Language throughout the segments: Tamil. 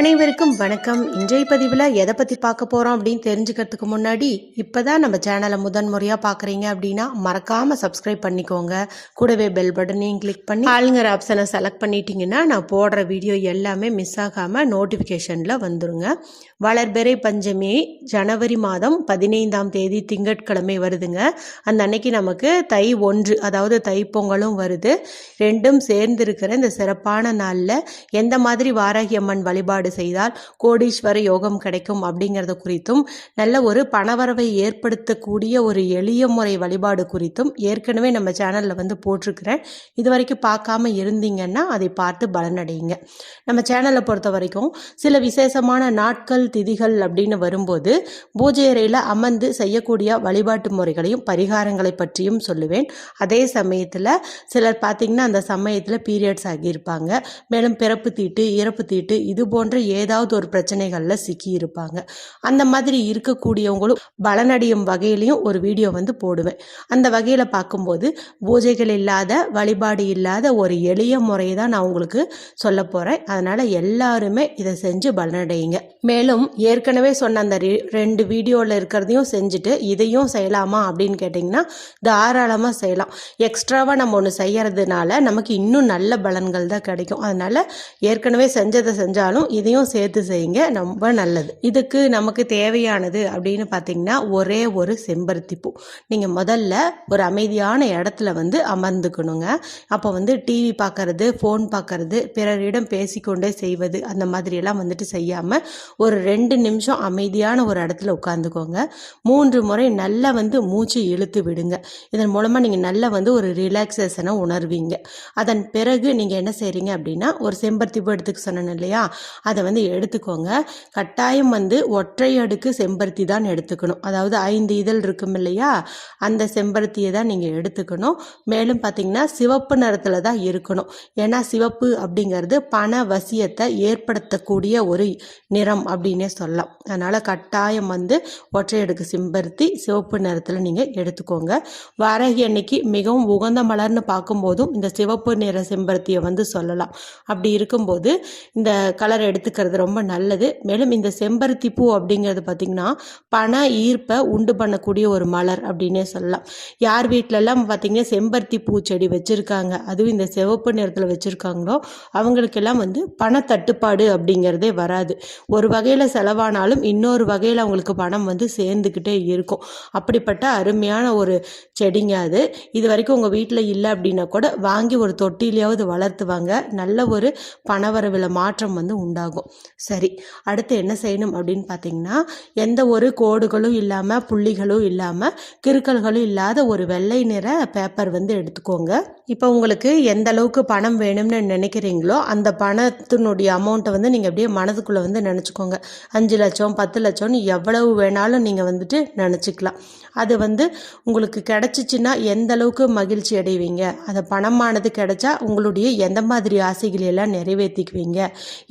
அனைவருக்கும் வணக்கம். இன்றைய பதிவில் எதை பற்றி பார்க்க போகிறோம் அப்படின்னு தெரிஞ்சுக்கிறதுக்கு முன்னாடி இப்போ தான் நம்ம சேனலை முதன் முறையாக பார்க்குறீங்க அப்படின்னா மறக்காமல் சப்ஸ்கிரைப் பண்ணிக்கோங்க. கூடவே பெல் பட்டனையும் கிளிக் பண்ணி ஆளுங்கிற ஆப்ஷனை செலக்ட் பண்ணிட்டீங்கன்னா நான் போடுற வீடியோ எல்லாமே மிஸ் ஆகாமல் நோட்டிஃபிகேஷனில் வந்துடுங்க வளர்பெறை பஞ்சமி ஜனவரி மாதம் பதினைந்தாம் தேதி திங்கட்கிழமை வருதுங்க. அந்த அன்னைக்கு நமக்கு தை ஒன்று அதாவது தைப்பொங்கலும் வருது. ரெண்டும் சேர்ந்து இருக்கிற இந்த சிறப்பான நாளில் எந்த மாதிரி வாராகி அம்மன் வழிபாடு செய்தால் கோடீஸ்வர யோகம் கிடைக்கும் அப்படிங்கிறது குறித்தும் நல்ல ஒரு பணவரவை ஏற்படுத்தக்கூடிய ஒரு எளிய முறை வழிபாடு குறித்தும் ஏற்கனவே நம்ம சேனலில் வந்து போட்டிருக்கிறேன். இது வரைக்கும் பார்க்காம இருந்தீங்கன்னா அதை பார்த்து பலனடையுங்க. நம்ம சேனலை பொறுத்த வரைக்கும் சில விசேஷமான நாட்கள் திதிகள் அப்படின்னு வரும்போது பூஜை அறையில் அமர்ந்து செய்யக்கூடிய வழிபாட்டு முறைகளையும் பரிகாரங்களை பற்றியும் சொல்லுவேன். அதே சமயத்தில் சிலர் பார்த்திங்கன்னா அந்த சமயத்தில் பீரியட்ஸ் ஆகியிருப்பாங்க. மேலும் பிறப்பு தீட்டு இறப்பு தீட்டு இது போன்ற ஏதாவது ஒரு பிரச்சனைகளில் சிக்கி இருப்பாங்க. அந்த மாதிரி இருக்கக்கூடியவங்களும் பலனடையும் வகையிலையும் ஒரு வீடியோ வந்து போடுவேன். அந்த வகையில் பார்க்கும்போது பூஜைகள் இல்லாத வழிபாடு இல்லாத ஒரு எளிய முறையை தான் நான் உங்களுக்கு சொல்ல போகிறேன் அதனால் எல்லாருமே இதை செஞ்சு பலனடையுங்க. மேலும் ஏற்கனவே சொன்ன அந்த ரெண்டு வீடியோவில் இருக்கிறதையும் செஞ்சுட்டு இதையும் செய்யலாமா அப்படின்னு கேட்டிங்கன்னா தாராளமாக செய்யலாம். எக்ஸ்ட்ராவாக நம்ம ஒன்று செய்யறதுனால நமக்கு இன்னும் நல்ல பலன்கள் தான் கிடைக்கும். அதனால் ஏற்கனவே செஞ்சதை செஞ்சாலும் இதையும் சேர்த்து செய்யுங்க. ரொம்ப நல்லது. இதுக்கு நமக்கு தேவையானது அப்படின்னு பார்த்தீங்கன்னா ஒரே ஒரு செம்பருத்தி பூ நீங்கள் முதல்ல ஒரு அமைதியான இடத்துல வந்து அமர்ந்துக்கணுங்க. அப்போ வந்து டிவி பார்க்கறது ஃபோன் பார்க்கறது பிறரிடம் பேசிக்கொண்டே செய்வது அந்த மாதிரியெல்லாம் வந்துட்டு செய்யாமல் ஒரு ரெண்டு நிமிஷம் அமைதியான ஒரு இடத்துல உட்காந்துக்கோங்க மூன்று முறை நல்லா வந்து மூச்சு இழுத்து விடுங்க. இதன் மூலமாக நீங்கள் நல்லா வந்து ஒரு ரிலாக்ஸேஷனை உணர்வீங்க. அதன் பிறகு நீங்கள் என்ன செய்கிறீங்க அப்படின்னா ஒரு செம்பருத்தி பூ எடுத்துக்க சொன்னேன் இல்லையா? அதை வந்து எடுத்துக்கோங்க. கட்டாயம் வந்து ஒற்றை அடுக்கு செம்பருத்தி தான் எடுத்துக்கணும். அதாவது ஐந்து இதழ் இருக்கும் இல்லையா? அந்த செம்பருத்தியை தான் நீங்கள் எடுத்துக்கணும். மேலும் பார்த்தீங்கன்னா சிவப்பு நிறத்தில் தான் இருக்கணும். ஏன்னா சிவப்பு அப்படிங்கிறது பண வசியத்தை ஏற்படுத்தக்கூடிய ஒரு நிறம் அப்படின்னே சொல்லலாம். அதனால் கட்டாயம் வந்து ஒற்றை அடுக்கு செம்பருத்தி சிவப்பு நிறத்தில் நீங்கள் எடுத்துக்கோங்க. வரகி அன்னைக்கு மிகவும் உகந்த மலர்னு பார்க்கும்போதும் இந்த சிவப்பு நிற செம்பருத்தியை வந்து சொல்லலாம். அப்படி இருக்கும்போது இந்த கலர் எடுத்துக்கிறது ரொம்ப நல்லது. மேலும் இந்த செம்பருத்தி பூ அப்படிங்கிறது பார்த்திங்கன்னா பண ஈர்ப்பை உண்டு பண்ணக்கூடிய ஒரு மலர் அப்படின்னே சொல்லலாம். யார் வீட்டிலலாம் பார்த்திங்கன்னா செம்பருத்தி பூ செடி வச்சுருக்காங்க அதுவும் இந்த சிவப்பு நிறத்தில் வச்சுருக்காங்களோ அவங்களுக்கெல்லாம் வந்து பண தட்டுப்பாடு அப்படிங்கிறதே வராது. ஒரு வகையில் செலவானாலும் இன்னொரு வகையில் அவங்களுக்கு பணம் வந்து சேர்ந்துக்கிட்டே இருக்கும். அப்படிப்பட்ட அருமையான ஒரு செடிங்க அது. இது வரைக்கும் உங்கள் வீட்டில் இல்லை அப்படின்னா கூட வாங்கி ஒரு தொட்டிலையாவது வளர்த்துவாங்க நல்ல ஒரு பணவரவில் மாற்றம் வந்து உண்டாகும். சரி அடுத்து என்ன செய்யணும் அப்படின்னு பார்த்தீங்கன்னா எந்த ஒரு கோடுகளும் இல்லாமல் புள்ளிகளும் இல்லாமல் கிறுக்கல்களும் இல்லாத ஒரு வெள்ளை நிற பேப்பர் வந்து எடுத்துக்கோங்க. இப்போ உங்களுக்கு எந்த அளவுக்கு பணம் வேணும்னு நினைக்கிறீங்களோ அந்த பணத்தினுடைய அமௌண்ட்டை வந்து நீங்கள் அப்படியே மனதுக்குள்ளே வந்து நினச்சிக்கோங்க. அஞ்சு லட்சம் பத்து லட்சம்னு எவ்வளவு வேணாலும் நீங்கள் வந்துட்டு நினச்சிக்கலாம். அது வந்து உங்களுக்கு கிடச்சிச்சின்னா எந்த அளவுக்கு மகிழ்ச்சி அடைவீங்க? அந்த பணமானது கிடைச்சா உங்களுடைய எந்த மாதிரி ஆசைகளை எல்லாம் நிறைவேற்றிக்குவீங்க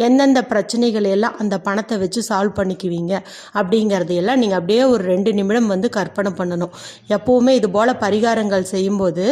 எந்தெந்த பிரச்சனைகளை எல்லாம் அந்த பணத்தை வச்சு சால்வ் பண்ணிக்குவீங்க? அப்படிங்கிறதையெல்லாம் நீங்கள் அப்படியே ஒரு ரெண்டு நிமிடம் வந்து கற்பனை பண்ணணும். எப்போவுமே இது போல் பரிகாரங்கள் செய்யும்போது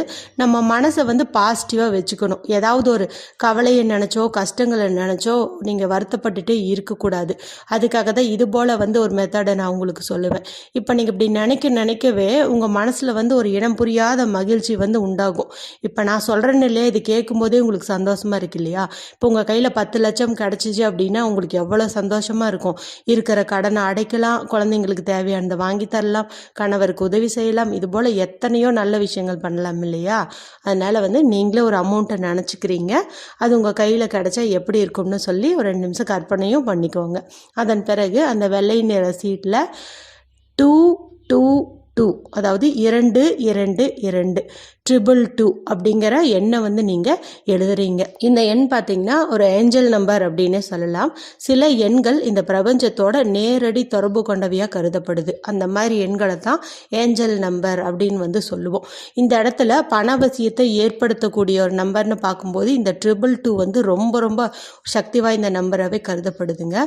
நம்ம மனசை வந்து பாசிட்டிவாக வச்சுக்கணும். ஏதாவது ஒரு கவலையை நினச்சோ கஷ்டங்களை நினச்சோ நீங்கள் வருத்தப்பட்டுட்டே இருக்கக்கூடாது. அதுக்காக தான் இது போல் வந்து ஒரு மெத்தடை நான் உங்களுக்கு சொல்லுவேன். இப்போ நீங்கள் இப்படி நினைக்க நினைக்க நினைக்கவே உங்கள் மனசில் வந்து ஒரு இனம் புரியாத மகிழ்ச்சி வந்து உண்டாகும். இப்போ நான் சொல்கிறேன்னு இல்லையா? இது கேட்கும்போதே உங்களுக்கு சந்தோஷமாக இருக்கு இல்லையா? இப்போ உங்கள் கையில் பத்து லட்சம் கிடச்சிச்சு அப்படின்னா உங்களுக்கு எவ்வளோ சந்தோஷமாக இருக்கும்? இருக்கிற கடனை அடைக்கலாம் குழந்தைங்களுக்கு தேவையானதை வாங்கி தரலாம் கணவருக்கு உதவி செய்யலாம். இது போல் எத்தனையோ நல்ல விஷயங்கள் பண்ணலாம் இல்லையா? அதனால் வந்து நீங்களே ஒரு அமௌண்ட்டை நினச்சிக்கிறீங்க. அது உங்கள் கையில் கிடச்சா எப்படி இருக்கும்னு சொல்லி ஒரு ரெண்டு நிமிஷம் கற்பனையும் பண்ணிக்கோங்க. அதன் பிறகு அந்த வெள்ளை நிற சீட்டில் டூ டூ டூ அதாவது இரண்டு இரண்டு இரண்டு. ட்ரிபிள் டூ அப்படிங்கிற எண்ணை வந்து நீங்கள் எழுதுறீங்க. இந்த எண் பார்த்தீங்கன்னா ஒரு ஏஞ்சல் நம்பர் அப்படின்னே சொல்லலாம். சில எண்கள் இந்த பிரபஞ்சத்தோட நேரடி தொடர்பு கொண்டவையாக கருதப்படுது. அந்த மாதிரி எண்களை தான் ஏஞ்சல் நம்பர் அப்படின்னு வந்து சொல்லுவோம். இந்த இடத்துல பணவசியத்தை ஏற்படுத்தக்கூடிய ஒரு நம்பர்னு பார்க்கும்போது இந்த ட்ரிபிள் டூ வந்து ரொம்ப ரொம்ப சக்தி வாய்ந்த நம்பராகவே கருதப்படுதுங்க.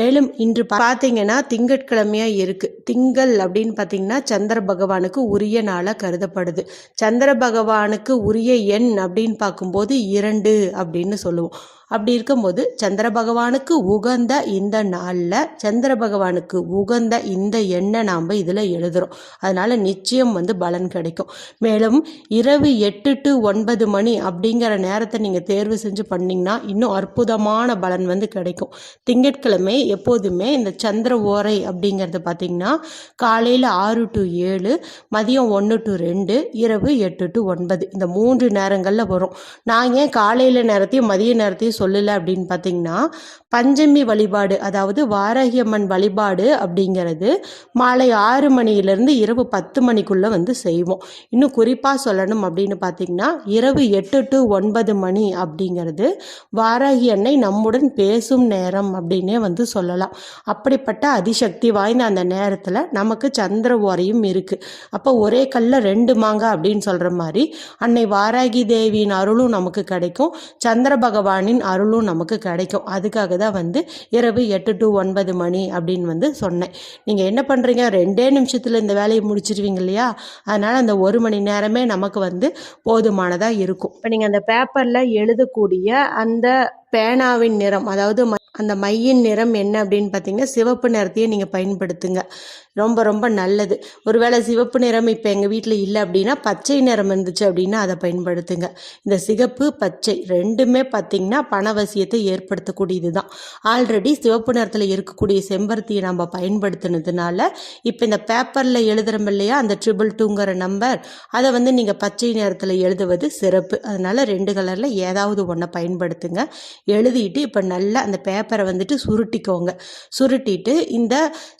மேலும் இன்று பார்த்தீங்கன்னா திங்கட்கிழமையாக இருக்குது திங்கள் அப்படின்னு பார்த்தீங்கன்னா சந்திர பகவானுக்கு உரிய நாளாக கருதப்படுது. சந்திர பகவானுக்கு உரிய எண் அப்படின்னு பார்க்கும்போது இரண்டு அப்படின்னு சொல்லுவோம். அப்படி இருக்கும்போது சந்திர பகவானுக்கு உகந்த இந்த நாளில் சந்திர பகவானுக்கு உகந்த இந்த எண்ணை நாம் இதில் எழுதுகிறோம் அதனால் நிச்சயம் வந்து பலன் கிடைக்கும். மேலும் இரவு எட்டு டு ஒன்பது மணி அப்படிங்கிற நேரத்தை நீங்கள் தேர்வு செஞ்சு பண்ணிங்கன்னா இன்னும் அற்புதமான பலன் வந்து கிடைக்கும். திங்கட்கிழமை எப்போதுமே இந்த சந்திர ஓரை அப்படிங்கிறது பார்த்திங்கன்னா காலையில் ஆறு டு ஏழு மதியம் ஒன்று டு ரெண்டு இரவு எட்டு டு ஒன்பது. இந்த மூன்று நேரங்களில் வரும். நான் ஏன் காலையில் நேரத்தையும் மதிய நேரத்தையும் சொல்லலை அப்படின்னு பார்த்தீங்கன்னா பஞ்சமி வழிபாடு அதாவது வாரகியம்மன் வழிபாடு அப்படிங்கிறது மாலை ஆறு மணியிலேருந்து இரவு பத்து மணிக்குள்ளே வந்து செய்வோம். இன்னும் குறிப்பாக சொல்லணும் அப்படின்னு பார்த்தீங்கன்னா இரவு எட்டு டு ஒன்பது மணி அப்படிங்கிறது வாராகி அன்னை நம்முடன் பேசும் நேரம் அப்படின்னே வந்து சொல்லலாம். அப்படிப்பட்ட அதிசக்தி வாய்ந்த அந்த நேரத்தில் நமக்கு சந்திர ஓரையும் இருக்குது அப்போ ஒரே கல்லில் ரெண்டு மாங்காய் அப்படின்னு சொல்கிற மாதிரி அன்னை வாராகி தேவியின் அருளும் நமக்கு கிடைக்கும். சந்திர பகவானின் அருளும் நமக்கு கிடைக்கும். அதுக்காக தான் வந்து இரவு எட்டு டு ஒன்பது மணி அப்படின்னு வந்து சொன்னேன். நீங்கள் என்ன பண்ணுறீங்க ரெண்டே நிமிஷத்தில் இந்த வேலையை முடிச்சிருவீங்க இல்லையா? அதனால் அந்த ஒரு மணி நேரமே நமக்கு வந்து போதுமானதாக இருக்கும். இப்போ நீங்கள் அந்த பேப்பரில் எழுதக்கூடிய அந்த பேனாவின் நிறம் அதாவது அந்த மையின் நிறம் என்ன அப்படின்னு பார்த்தீங்கன்னா சிவப்பு நிறத்தையே நீங்கள் பயன்படுத்துங்க. ரொம்ப ரொம்ப நல்லது. ஒருவேளை சிவப்பு நிறம் இப்போ எங்கள் வீட்டில் இல்லை அப்படின்னா பச்சை நிறம் இருந்துச்சு அப்படின்னா அதை பயன்படுத்துங்க. இந்த சிகப்பு பச்சை ரெண்டுமே பார்த்தீங்கன்னா பணவசியத்தை ஏற்படுத்தக்கூடியது தான் ஆல்ரெடி சிவப்பு நிறத்தில் இருக்கக்கூடிய செம்பருத்தியை நம்ம பயன்படுத்தினதுனால இப்போ இந்த பேப்பரில் எழுதுகிறோம் இல்லையா அந்த ட்ரிபிள் டூங்கிற நம்பர் அதை வந்து நீங்கள் பச்சை நிறத்தில் எழுதுவது சிறப்பு. அதனால் ரெண்டு கலரில் ஏதாவது ஒன்றை பயன்படுத்துங்க. எழுதிட்டு இப்போ நல்லா அந்த பேப்பர் பேப்பரை வந்துட்டு சுருட்டிக்கோங்க. சுருட்டிட்டு இந்த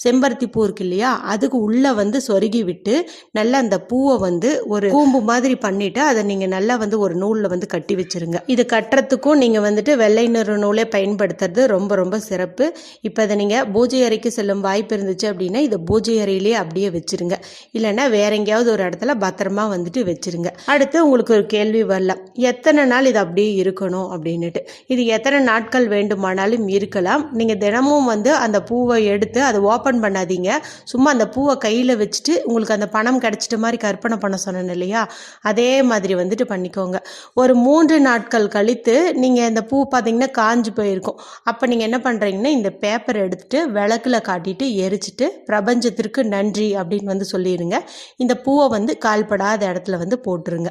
செம்பருத்தி பூ இருக்கு இல்லையா அதுக்கு உள்ளே வந்து சொருகி விட்டு நல்லா அந்த பூவை வந்து ஒரு கூம்பு மாதிரி பண்ணிட்டு அதை நீங்கள் நல்லா வந்து ஒரு நூலில் வந்து கட்டி வச்சிருங்க. இது கட்டுறதுக்கும் நீங்கள் வந்துட்டு வெள்ளை நிற நூலே பயன்படுத்துறது ரொம்ப ரொம்ப சிறப்பு. இப்போ அதை நீங்கள் பூஜை அறைக்கு செல்லும் வாய்ப்பு இருந்துச்சு அப்படின்னா இதை பூஜை அறையிலே அப்படியே வச்சிருங்க. இல்லைன்னா வேற எங்கேயாவது ஒரு இடத்துல பத்திரமா வந்துட்டு வச்சுருங்க. அடுத்து உங்களுக்கு ஒரு கேள்வி வரலாம் எத்தனை நாள் இது அப்படியே இருக்கணும் அப்படின்னுட்டு. இது எத்தனை நாட்கள் வேண்டுமானாலும் இருக்கலாம். நீங்கள் தினமும் வந்து அந்த பூவை எடுத்து அதை ஓப்பன் பண்ணாதீங்க. சும்மா அந்த பூவை கையில் வச்சுட்டு உங்களுக்கு அந்த பணம் கிடச்சிட்ட மாதிரி கற்பனை பண்ண சொன்னேன் இல்லையா? அதே மாதிரி வந்துட்டு பண்ணிக்கோங்க. ஒரு மூன்று நாட்கள் கழித்து நீங்கள் இந்த பூ பார்த்தீங்கன்னா காஞ்சு போயிருக்கும். அப்போ நீங்கள் என்ன பண்ணுறீங்கன்னா இந்த பேப்பர் எடுத்துட்டு விளக்குல காட்டிட்டு எரிச்சிட்டு பிரபஞ்சத்திற்கு நன்றி அப்படின்னு வந்து சொல்லிடுங்க இந்த பூவை வந்து கால்படாத இடத்துல வந்து போட்டுருங்க.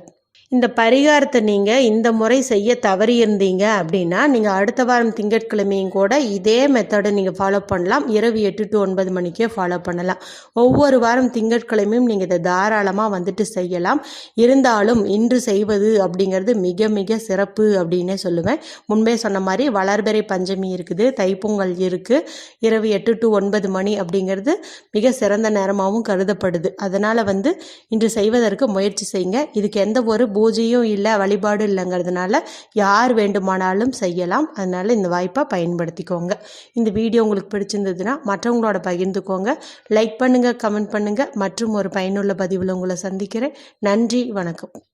இந்த பரிகாரத்தை நீங்கள் இந்த முறை செய்ய தவறியிருந்தீங்க அப்படின்னா நீங்கள் அடுத்த வாரம் திங்கட்கிழமையும் கூட இதே மெத்தடை நீங்கள் ஃபாலோ பண்ணலாம். இரவு எட்டு டு ஒன்பது மணிக்கே ஃபாலோ பண்ணலாம். ஒவ்வொரு வாரம் திங்கட்கிழமையும் நீங்கள் இதை தாராளமாக வந்துட்டு செய்யலாம். இருந்தாலும் இன்று செய்வது அப்படிங்கிறது மிக மிக சிறப்பு அப்படின்னே சொல்லுவேன். முன்பே சொன்ன மாதிரி வளர்பெறை பஞ்சமி இருக்குது தைப்பொங்கல் இருக்குது இரவு எட்டு டு ஒன்பது மணி அப்படிங்கிறது மிக சிறந்த நேரமாகவும் கருதப்படுது. அதனால் வந்து இன்று செய்வதற்கு முயற்சி செய்யுங்க. இதுக்கு எந்த ஒரு பூஜையும் இல்லை வழிபாடு இல்லைங்கிறதுனால யார் வேண்டுமானாலும் செய்யலாம். அதனால் இந்த வாய்ப்பை பயன்படுத்திக்கோங்க. இந்த வீடியோ உங்களுக்கு பிடிச்சிருந்ததுன்னா மற்றவங்களோட பகிர்ந்துக்கோங்க. லைக் பண்ணுங்கள் கமெண்ட் பண்ணுங்கள் மற்றும் ஒரு பயனுள்ள பதிவில் உங்களை சந்திக்கிறேன். நன்றி வணக்கம்.